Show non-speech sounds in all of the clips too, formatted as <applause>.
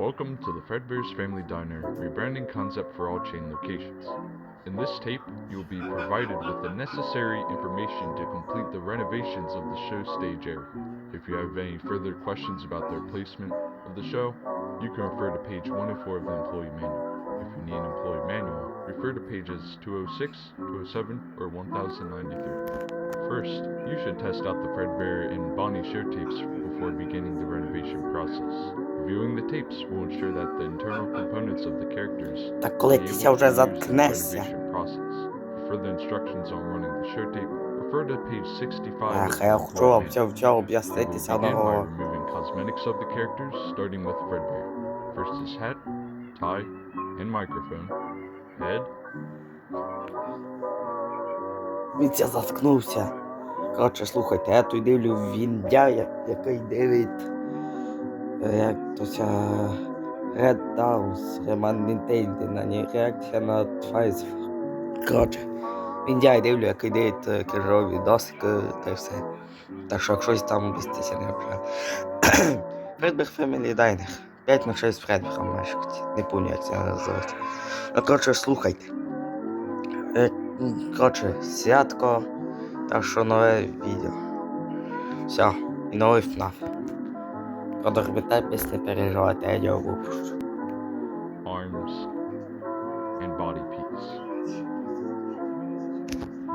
Welcome to the Fredbear's Family Diner rebranding concept for all chain locations. In this tape, you will be provided with the necessary information to complete the renovations of the show stage area. If you have any further questions about the placement of the show, you can refer to page 104 of the employee manual. If you need an employee manual, refer to pages 206, 207, or 1093. First, you should test out the Fredbear and Bonnie show tapes before beginning the renovation process. Reviewing the tapes will ensure that the internal components of the characters Так коли be ти able ся to вже be used in the заткнешся. renovation process. For further instructions on running the show tape, refer to page 65 of Ах, the я employee хочу manual. все все We'll об'яснитися begin by одного. removing cosmetics of the characters, starting with Fredbear. First is hat, tie, and microphone. Head, Він ся заткнувся. Коротше, слухайте, я тут дивлю Віндяя, який дивить. е, Як то ся Red Downs, Нінтенді, на ній реакція на Твайз. Коротше, Віндяй дивлю, який дивить е, крижові доски та все. Так що щось там вестися не вже. Фредберг Family Diner. 5 на 6 з Фредбергом. Не пам'ятаю, як це називається. Ну, коротше, слухайте. Коротше, святко. Так що нове відео. Все, і новий ФНАФ. Про дорбітепіс не переживайте, я його випущу. arms, and body piece.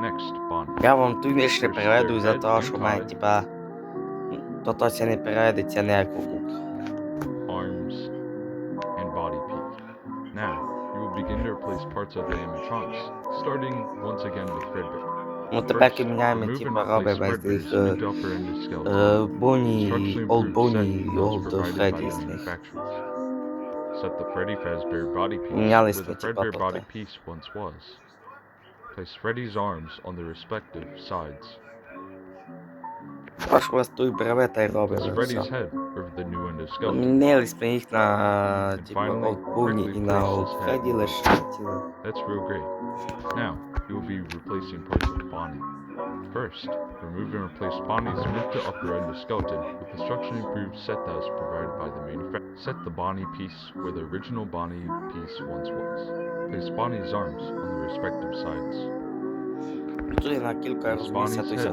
Next, Bonnie. Я вам тут не ще переведу за того, що в мене, типа, м, то то це не переведеться ніяк у Google. arms, and body piece. Now, you will begin to replace parts of the animatronics, starting once again with Fredbear. متباكي من نعمة المغابة بعد ذلك بوني أولد بوني أولد فريدي اسمه Set the Freddy Fazbear body piece where the Fredbear body piece once was. Place Freddy's arms on the respective sides. Place Freddy's head over the new Minęli. That's real great. Now, you will be replacing parts of Bonnie. First, remove and replace Bonnie's mid to upper end of skeleton with the structurally improved set that was provided by the manufacturer. Set the Bonnie piece where the original Bonnie piece once was. Place Bonnie's arms on the respective sides. Czyli na kilka rozmiast tu się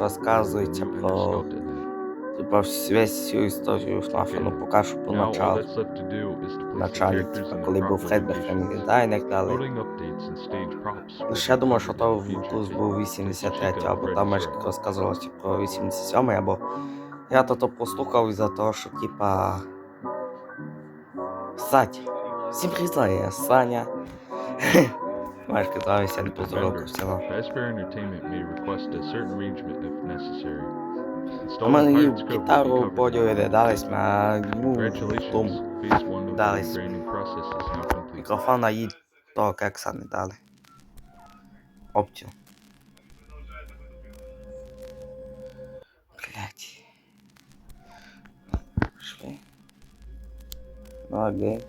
про endoskeleton. типа всю- історію ФНАФа, ну поки що поначалу. the Началі, типа, коли був. Loading updates and stage Лише я думаю, що то tape. був 83 або там меж розказувалося про 87 або я то то послухав із-за того, що типа. Сать. Всім признаю, <laughs> я Саня. Маєш казалося, не поздоровкав все. Entertainment may request a certain arrangement if necessary. Be гітару поділи не а йому Congratulations, тому phase one of the Дали. rebranding process is now complete. мікрофона їй того кекса не дали. Опцію. Блять. Шли. Ну, окей.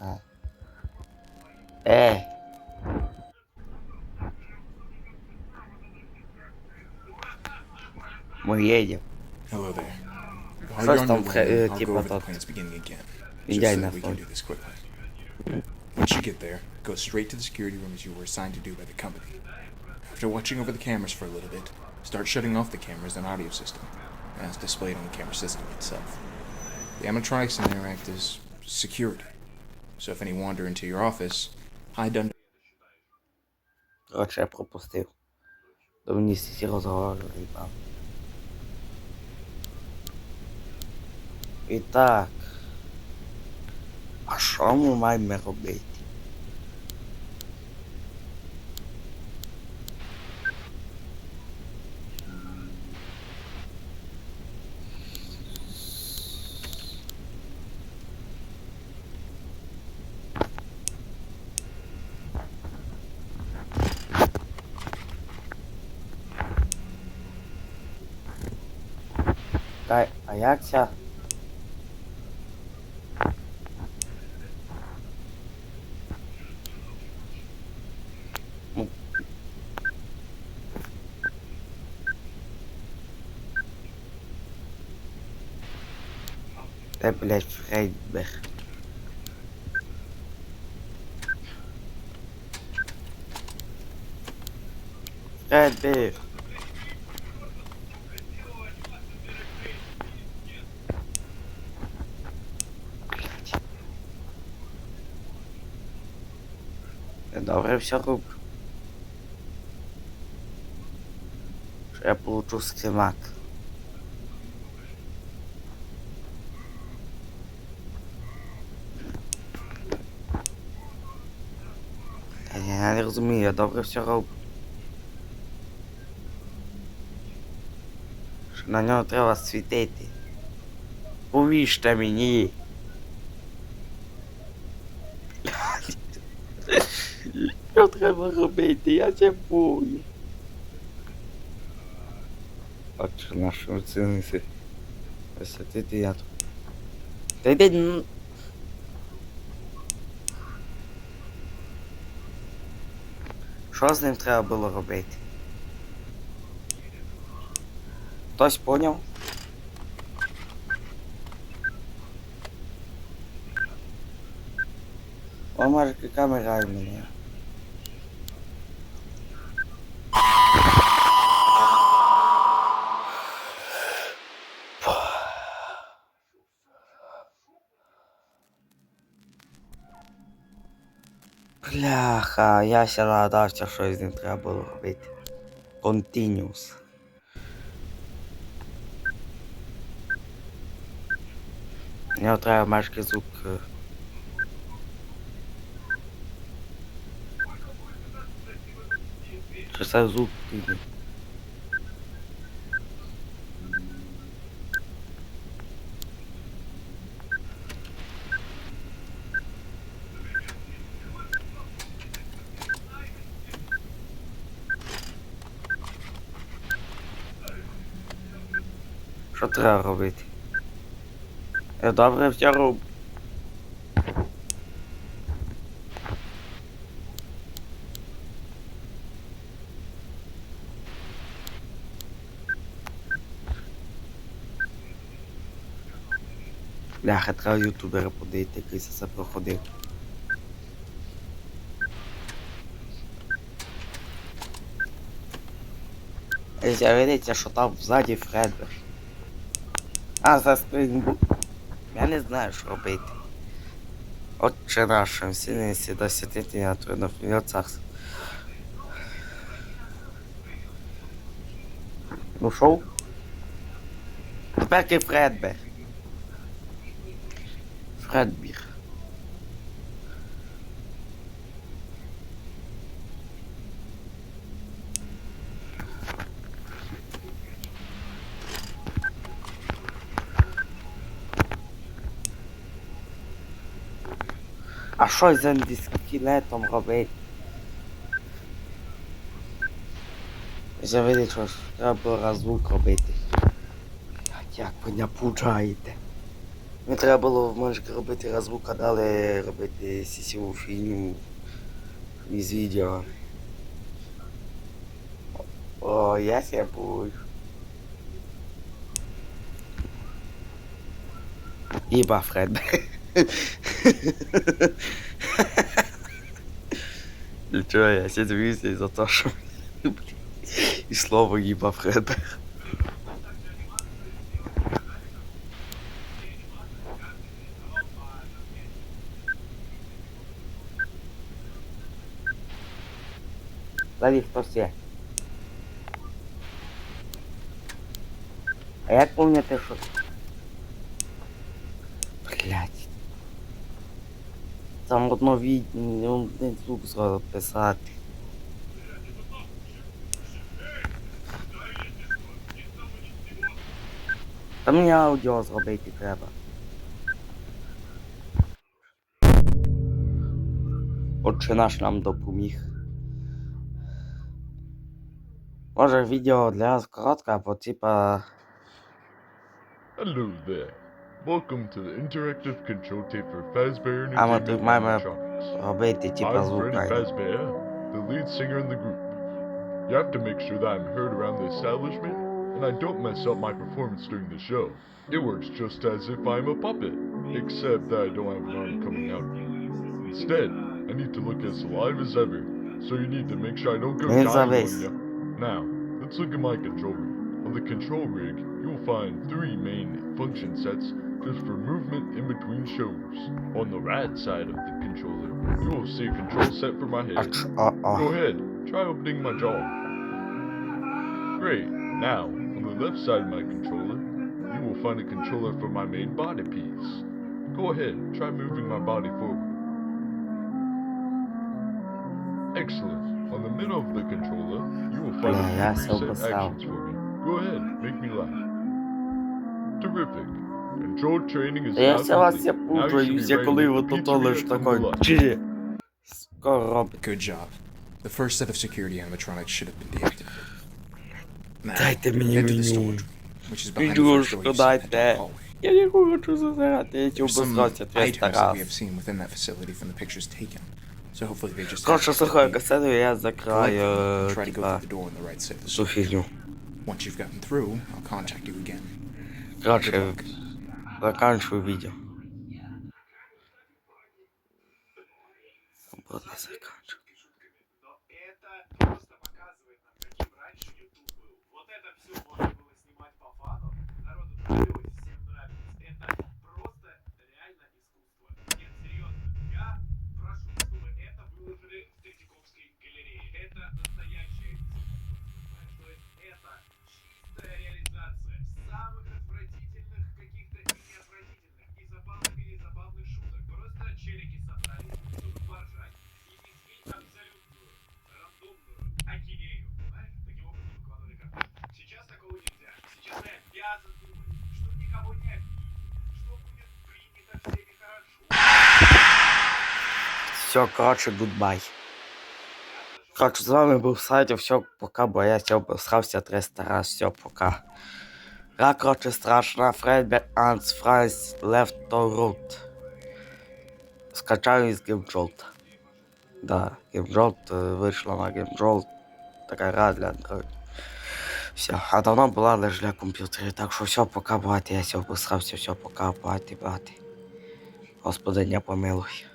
А. Эй! Мы едем. Hello there. First While you're on time, your way, uh, I'll keep go my over the thoughts. plans beginning again. Yeah, Just so enough, that we can fine. do this quickly. Once you get there, go straight to the security room as you were assigned to do by the company. After watching over the cameras for a little bit, start shutting off the cameras and audio system, as displayed on the camera system itself. The animatronics in there act as security. So if any wander into your office, hide under Коротше, я пропустив. До мені всі розговори їбав. І. А що ми маємо робити? А як ця? Де, блядь, Фредбер? Фредбер! Блядь. Я добре все роблю. Що я получу скримак. Розумію, я добре все роблю. Що на нього треба світити. Повіжте мені. Що треба робити? Я це бою. Отже, нашу оцінити. Висвятити я тут. Та йди. Що з ним треба було робити? Хтось поняв? О, камера камера мене. Бляха, я ще нагадався, що з ним треба було робити. Continuous. Його треба мешки звук. е. Чи це звук піде? Що треба робити? Я добре все роблю. Бляха, треба ютубера подивити, який це все проходив. Езя, видите, що там ззаді Фредбер. А, за спрингбук. Я не знаю, що робити. Отче наш, всі не сіда сидіти на трудно в царство. Ну шоу? Тепер ти Фредбер. Фредбір. Що з ендискелетом робити? Видить, що треба було розвук робити. Блядь, Як ви не пуджаєте? Не треба було в меншки робити розвук, а далі робити сісіву фігню із відео. О, я себе бою. Іба, Фред. <laughs> Нічого, я ся дивився за те, що <laughs> і слово їба Фред. <laughs> Далі хтось є. А як помните, що... Блять. Там одно відео, один звук зразу писати. Та мені аудіо зробити треба. Отче наш нам допоміг. Може відео для вас коротке, або типа. Hello there. Welcome to the interactive control tape for Fazbear I'm a Entertainment big mama. Animatronics. робити типа I'm звук. Freddy Fazbear, the lead singer in the group. You have to make sure that I'm heard around the establishment, and and I don't mess up my performance during the show. It works just as if I'm a puppet, except that I don't have an arm coming out. Instead, I need to look as alive as ever, so you need to make sure I don't go It's dying obvious. on ya. Now, let's look at my control rig. On the control rig, you'll find three main function sets just for movement in between shows. On the right side of the controller, you will see a control set for my head. Uh-uh. Go ahead, try opening my jaw. Great, now, on the left side of my controller, you will find a controller for my main body piece. Go ahead, try moving my body forward. Excellent. On the middle of the controller, you will find yeah, a few actions out. for me. Go ahead, make me laugh. Terrific. Control training is Я все вас я Now you should путаюсь, я коли to ви тут лиш такой чи скоро. Good job. The first set of security animatronics should have been deactivated. Now, Дайте мені head to the storage room, which is behind the first door you the дайте. hallway. Я не хочу зазирати, я ті There's some обосрався items that we have seen within that facility from the pictures taken. So hopefully they just Коротше, слухаю касету, я е, try to go типа, through the door on the right side of the цю фігню. Once you've gotten through, I'll contact you again. Znaczy, zakończmy wideo. Bo nas zakończył. Все, коротше, гудбай. Коротше, з вами був Сайдо, все, пока, бо я сьогодні обосрався 300 раз, все, пока. Гра, коротше, страшна, Фредбе Анс Left to Root. Скачаю із GameJolt. Да, GameJolt е, вийшла на GameJolt. Така гра для Android. Все, а давно була лише для комп'ютерів, так що все, пока, бати, я сьогодні обосрався, все, пока, бати, бати. Господи, не помилуй.